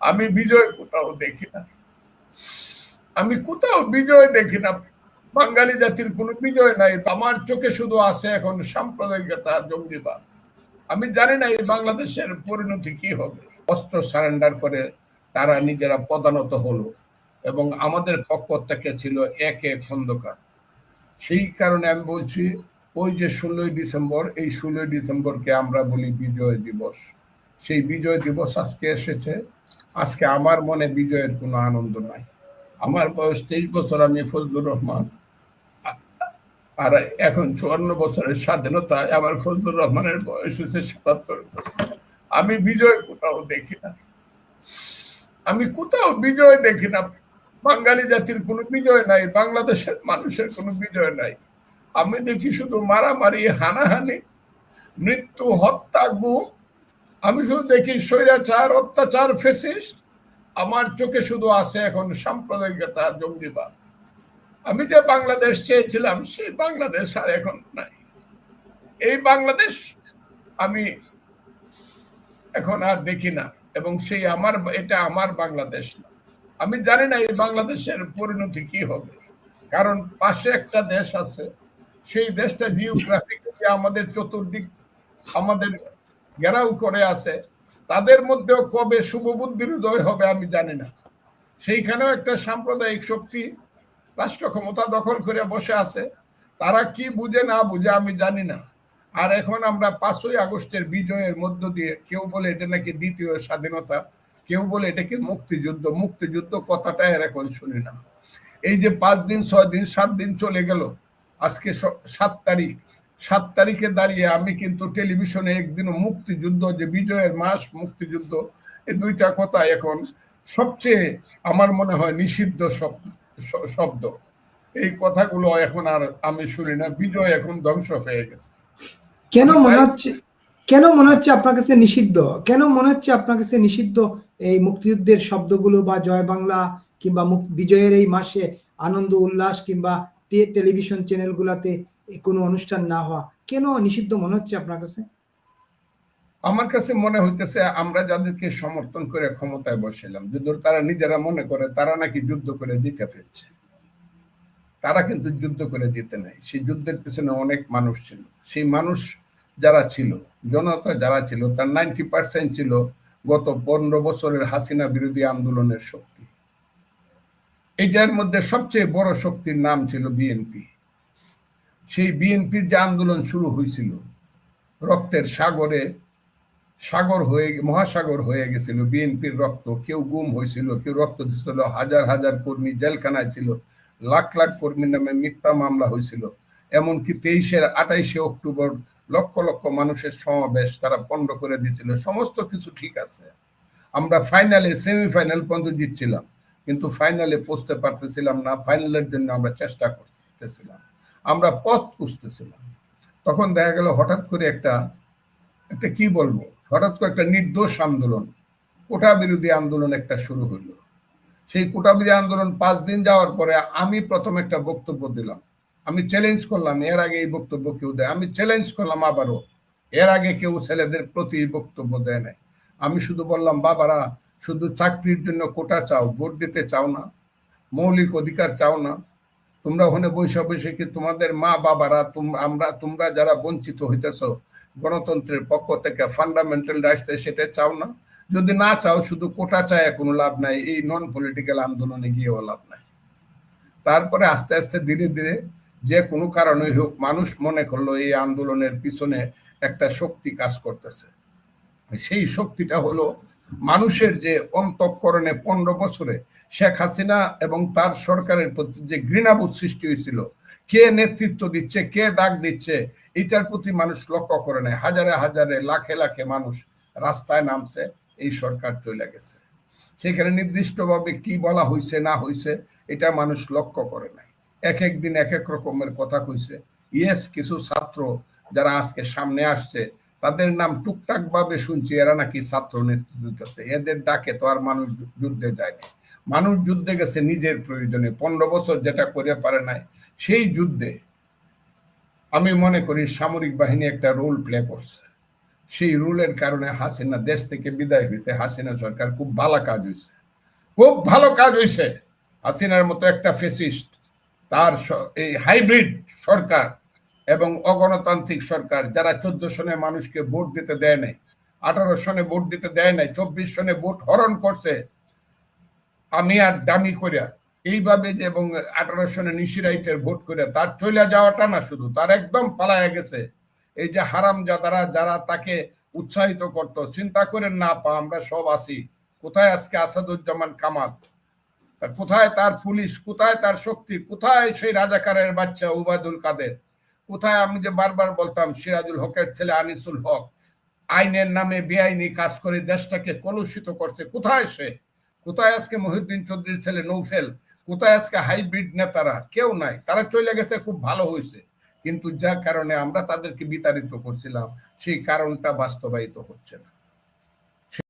আমি বিজয় কোথাও দেখি না। আমি কোথাও বিজয় দেখি না। বাঙালি জাতির কোনো বিজয় নাই। আমার চোখে শুধু আছে এখন সাম্প্রদায়িকতা, জঙ্গিবাদ। আমি জানি না এই বাংলাদেশের পরিণতি কি হবে। অস্ত্র সারেন্ডার করে তারা নিজেরা পদানত হলো এবং আমাদের পক্ষ থেকে ছিল এক এক খন্দকার সেই কারণে আমি বলছি, ওই যে ষোলোই ডিসেম্বর, এই ষোলোই ডিসেম্বরকে আমরা বলি বিজয় দিবস। সেই বিজয় দিবস আজকে এসেছে। আজকে আমার মনে বিজয়ের কোনো আনন্দ নাই। আমার বয়স তেইশ বছর, আমি ফজলুর রহমান। আর এখন চুয়ান্ন বছরের স্বাধীনতা, আমার ফজলুর রহমানের বয়স হচ্ছে সাতাত্তর বছর। আমি বিজয় কোথাও দেখি না। আমি কোথাও বিজয় দেখি না। বাঙালি জাতির কোনো বিজয় নাই, বাংলাদেশের মানুষের কোনো বিজয় নাই। আমি দেখি শুধু মারামারি, হানাহানি, মৃত্যু, হত্যা, গুম আমি শুধু দেখি স্বৈরাচার, অত্যাচার ফেসিস্ট আমার চোখে শুধু আছে এখন সাম্প্রদায়িকতা, জঙ্গিবাদ। আমি যে বাংলাদেশ চেয়েছিলাম, সেই বাংলাদেশ আর এখন নাই। এই বাংলাদেশ আমি এখন আর দেখি না, এবং সেই আমার, এটা আমার বাংলাদেশ না। আমি জানি না এই বাংলাদেশের পরিণতি কি হবে। কারণ পাশে একটা দেশ আছে, সেই দেশটা জিওগ্রাফিক্যালি আমাদের চতুর্দিক, আমাদের ঘেরাও করে আছে, তাদের মধ্যেও কবে শুভবুদ্ধির উদয় হবে আমি জানি না। সেইখানেও একটা সাম্প্রদায়িক শক্তি রাষ্ট্র ক্ষমতা দখল করে বসে আছে, তারা কি বুঝে না বুঝে আমি জানি না। আর এখন আমরা পাঁচই আগস্টের বিজয়ের মধ্য দিয়ে, কেউ বলে এটা নাকি দ্বিতীয় স্বাধীনতা, কেউ বলে এটাকে মুক্তিযুদ্ধ মুক্তিযুদ্ধ কথাটা এর এখন শুনি না। এই যে পাঁচ দিন, ছয় দিন, সাত দিন চলে গেল, আজকে সাত তারিখ সাত তারিখে দাঁড়িয়ে আমি কিন্তু টেলিভিশনে একদিনও মুক্তিযুদ্ধ যে বিজয়ের মাস মুক্তিযুদ্ধ এই দুইটা কথা এখন সবচেয়ে আমার মনে হয় নিষিদ্ধ শব্দ এই কথাগুলো এখন আর আমি শুনি না। বিজয় এখন ধ্বংস হয়ে গেছে। কেন মনে হচ্ছে কেন মনে হচ্ছে আপনার কাছে নিষিদ্ধ? কেন মনে হচ্ছে আপনার কাছে নিষিদ্ধ এই মুক্তিযুদ্ধের শব্দগুলো বা জয় বাংলা কিংবা বিজয়ের এই মাসে আনন্দ উল্লাস কিংবা টেলিভিশন চ্যানেলগুলোতে কোনো অনুষ্ঠান না হওয়া, কেন নিষিদ্ধ মনে হচ্ছে আপনার কাছে? আমার কাছে মনে হইতেছে, আমরা যাদেরকে সমর্থন করে ক্ষমতায় বসেলাম যুদ্ধ তারা নিজেরা মনে করে, তারা নাকি যুদ্ধ করে জিতে ফেলছে। তারা কিন্তু যুদ্ধ করে জিতে নাই। সেই যুদ্ধের পিছনে অনেক মানুষ ছিল। সেই মানুষ যারা ছিল, জনতা যারা ছিল, তার নাইনটি পার্সেন্ট ছিল গত পনেরো বছরের হাসিনা বিরোধী আন্দোলনের শক্তি। এইটার মধ্যে সবচেয়ে বড় শক্তির নাম ছিল বিএনপি। সেই বিএনপির যে আন্দোলন শুরু হয়েছিল, রক্তের সাগরে, সাগর হয়ে, মহাসাগর হয়ে গেছিল বিএনপির রক্ত। কেউ গুম হয়েছিল, কেউ রক্ত দিচ্ছিল হাজার হাজার কর্মী জেলখানায় ছিল, লাখ লাখ কর্মীর নামে মিথ্যা মামলা হয়েছিল। এমনকি তেইশের আঠাইশে অক্টোবর লক্ষ লক্ষ মানুষের সমাবেশ তারা পণ্ড করে দিয়েছিল। সমস্ত কিছু ঠিক আছে। আমরা ফাইনালে সেমিফাইনাল পর্যন্ত জিতছিলাম। কিন্তু ফাইনালে পৌঁছতে পারতেছিলাম না। ফাইনালের জন্য আমরা চেষ্টা করতেছিলাম। আমরা পথ খুঁজতেছিলাম। তখন দেখা গেল হঠাৎ করে একটা একটা কি বলব? হঠাৎ করে একটা নির্দোষ আন্দোলন কোটা বিরোধী আন্দোলন একটা শুরু হইল। সেই কোটা বিরোধী আন্দোলন পাঁচ দিন যাওয়ার পরে আমি প্রথম একটা বক্তব্য দিলাম। আমি চ্যালেঞ্জ করলাম, এর আগে এই বক্তব্য কেউ দেয়? আমি চ্যালেঞ্জ করলাম আবারও। এর আগে কেউ ছেলেদের প্রতি বক্তব্য দেয় নাই। আমি শুধু বললাম, বাবারা, শুধু চাকরির জন্য কোটা চাও, ভোট দিতে চাও না। মৌলিক অধিকার চাও না। তোমরা ওখানে বৈশা বসে কি তোমাদের মা বাবারা আমরা, তোমরা যারা বঞ্চিত হইতেছ, গণতন্ত্রের পক্ষ থেকে ফান্ডামেন্টাল রাইটস সেটা চাও না? যদি না চাও, শুধু কোটা চায় কোনো লাভ নাই, এই নন পলিটিক্যাল আন্দোলনে গিয়েও লাভ নাই। তারপরে আস্তে আস্তে ধীরে ধীরে যে কোনো কারণে হোক, মানুষ মনে করল এই আন্দোলনের পিছনে একটা শক্তি কাজ করতেছে। সেই শক্তিটা হলো মানুষের যে অন্তঃকরণে পনেরো বছরে শেখ হাসিনা এবং তার সরকারের প্রতি যে ঘৃণাবোধ সৃষ্টি হয়েছিল, কে নেতৃত্ব দিচ্ছে, কে ডাক দিচ্ছে, এটার প্রতি মানুষ লক্ষ্য করে নেয়। হাজারে হাজারে, লাখে লাখে মানুষ রাস্তায় নামছে, এই সরকার চলে গেছে। সেখানে নির্দিষ্টভাবে কি বলা হয়েছে না হয়েছে এটা মানুষ লক্ষ্য করে নাই এক এক দিন এক এক রকমের কথা কইছে। ইয়েস, কিছু ছাত্র যারা আজকে সামনে আসছে, তাদের নাম টুকটাক ভাবে শুনছি, এরা নাকি ছাত্র নেতৃত্ব দিতেছে। এদের ডাকে তো আর মানুষ যুদ্ধে যায়নি মানুষ যুদ্ধে গেছে নিজের প্রয়োজনে। পনেরো বছর যেটা করে পারে নাই, সেই যুদ্ধে আমি মনে করি সামরিক বাহিনী একটা রোল প্লে করছে। সেই রুলের কারণে হাসিনা দেশ থেকে বিদায় হয়েছে। হাসিনা সরকার খুব ভালো কাজ হয়েছে। খুব ভালো কাজ হয়েছে। হাসিনার মতো একটা ফেসিস্ট তার এই হাইব্রিড সরকার এবং অগণতান্ত্রিক সরকার, যারা চোদ্দ সনে মানুষকে ভোট দিতে দেয় নাই, আঠারো সনে ভোট দিতে দেয় নাই, চব্বিশ সনে ভোট হরণ করছে আমি আর দামি করিয়া এইভাবে যে এবং আঠারো সনে নিশিরাইতের ভোট করে তার চলে যাওয়াটা না শুধু, তার একদম পালায়া গেছে। এই যে হারাম যারা যারা তাকে উৎসাহিত করত, চিন্তা করেন না, পা আমরা সব আছি। কোথায় আজকে আসাদুজ্জামান কামাল? কোথায় তার পুলিশ? কোথায় তার শক্তি? কোথায় সেই রাজাকারের বাচ্চা উবায়দুল কাদের? কোথায় আমি যে বারবার বলতাম, সিরাজুল হকের ছেলে আনিসুল হক, আইনের নামে বেআইনি কাজ করে দেশটাকে কলুষিত করছে, কোথায় সে? কোথায় আজকে মহিউদ্দিন চৌধুরীর ছেলে নৌফেল? কোথায় আজকে হাইব্রিড নেতারা? কেউ নাই। তারা চলে গেছে, খুব ভালো হয়েছে। কিন্তু যা কারণে আমরা তাদেরকে বিতাড়িত করছিলাম, সেই কারণটা বাস্তবায়িত হচ্ছে না।